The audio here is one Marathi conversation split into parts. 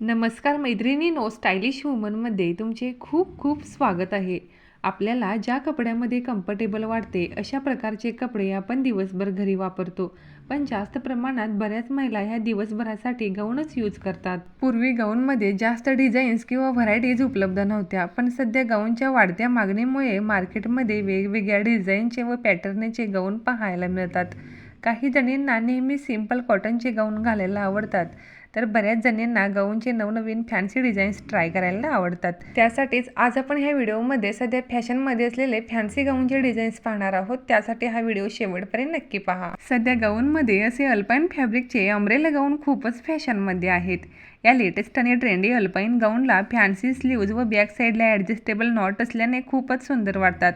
नमस्कार मैत्रिणीनो स्टायलिश वुमनमध्ये तुमचे खूप खूप स्वागत आहे. आपल्याला ज्या कपड्यामध्ये कम्फर्टेबल वाटते अशा प्रकारचे कपडे आपण दिवसभर घरी वापरतो. पण जास्त प्रमाणात बऱ्याच महिला ह्या दिवसभरासाठी गाऊनच यूज करतात. पूर्वी गाऊनमध्ये जास्त डिझाईन्स किंवा व्हरायटीज उपलब्ध नव्हत्या पण सध्या गाऊनच्या वाढत्या मागणीमुळे मार्केटमध्ये वेगवेगळ्या डिझाईनचे व पॅटर्नचे गाऊन पाहायला मिळतात. काही जणींना नेहमी सिंपल कॉटनचे गाऊन घालायला आवडतात. तर बऱ्याच जणींना गाऊनचे नवनवीन फॅन्सी डिझाईन्स ट्राय करायला आवडतात. त्यासाठीच आज आपण ह्या व्हिडिओमध्ये सध्या फॅशनमध्ये असलेले फॅन्सी गाऊनचे डिझाईन्स पाहणार आहोत. त्यासाठी हा व्हिडिओ शेवटपर्यंत नक्की पहा. सध्या गाऊनमध्ये असे अल्पाईन फॅब्रिकचे अमरेला गाऊन खूपच फॅशनमध्ये आहेत. या लेटेस्ट आणि ट्रेंडी अल्पाईन गाऊनला फॅन्सी स्लीव्ज व बॅक साईडला ॲडजस्टेबल नॉट असल्याने खूपच सुंदर वाटतात.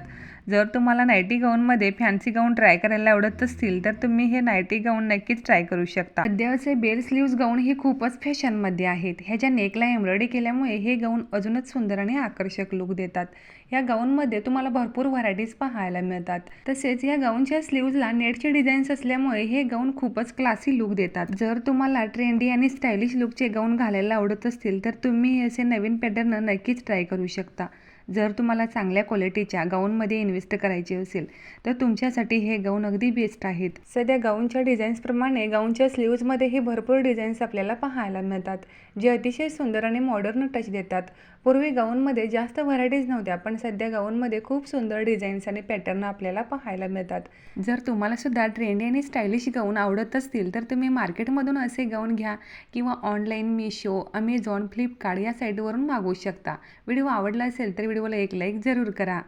जर तुम्हाला नायटी गाऊनमध्ये फॅन्सी गाऊन ट्राय करायला आवडत असतील तर तुम्ही हे नायटी गाऊन नक्कीच ट्राय करू शकता. सध्या असे बेल स्लीव्ज गाऊन हे खूपच फॅशनमध्ये आहेत. ह्याच्या नेकला एम्ब्रॉयडरी केल्यामुळे हे गाऊन अजूनच सुंदर आणि आकर्षक लुक देतात. या गाऊनमध्ये तुम्हाला भरपूर व्हरायटीज पाहायला मिळतात. तसेच या गाऊनच्या स्लीव्जला नेटचे डिझाईन्स असल्यामुळे हे गाऊन खूपच क्लासी लुक देतात. जर तुम्हाला ट्रेंडी आणि स्टायलिश लुकचे गाऊन घालायला आवडत असतील तर तुम्ही असे नवीन पॅटर्न नक्कीच ट्राय करू शकता. जर तुम्हाला चांगल्या क्वालिटीच्या गाऊनमध्ये इन्व्हेस्ट करायचे असेल तर तुमच्यासाठी हे गाऊन अगदी बेस्ट आहेत. सध्या गाऊनच्या डिझाईन्सप्रमाणे गाऊनच्या स्लीव्जमध्येही भरपूर डिझाईन्स आपल्याला पाहायला मिळतात जे अतिशय सुंदर आणि मॉडर्न टच देतात. पूर्वी गाऊनमध्ये जास्त व्हरायटीज नव्हत्या पण सध्या गाऊनमध्ये खूप सुंदर डिझाईन्स आणि पॅटर्न आपल्याला पाहायला मिळतात. जर तुम्हाला सुद्धा ट्रेंडी आणि स्टायलिश गाऊन आवडत असतील तर तुम्ही मार्केटमधून असे गाऊन घ्या किंवा ऑनलाईन मिशो अमेझॉन फ्लिपकार्ट या साईटवरून मागवू शकता. व्हिडिओ आवडला असेल तर व्हिडिओला एक लाईक जरूर करा.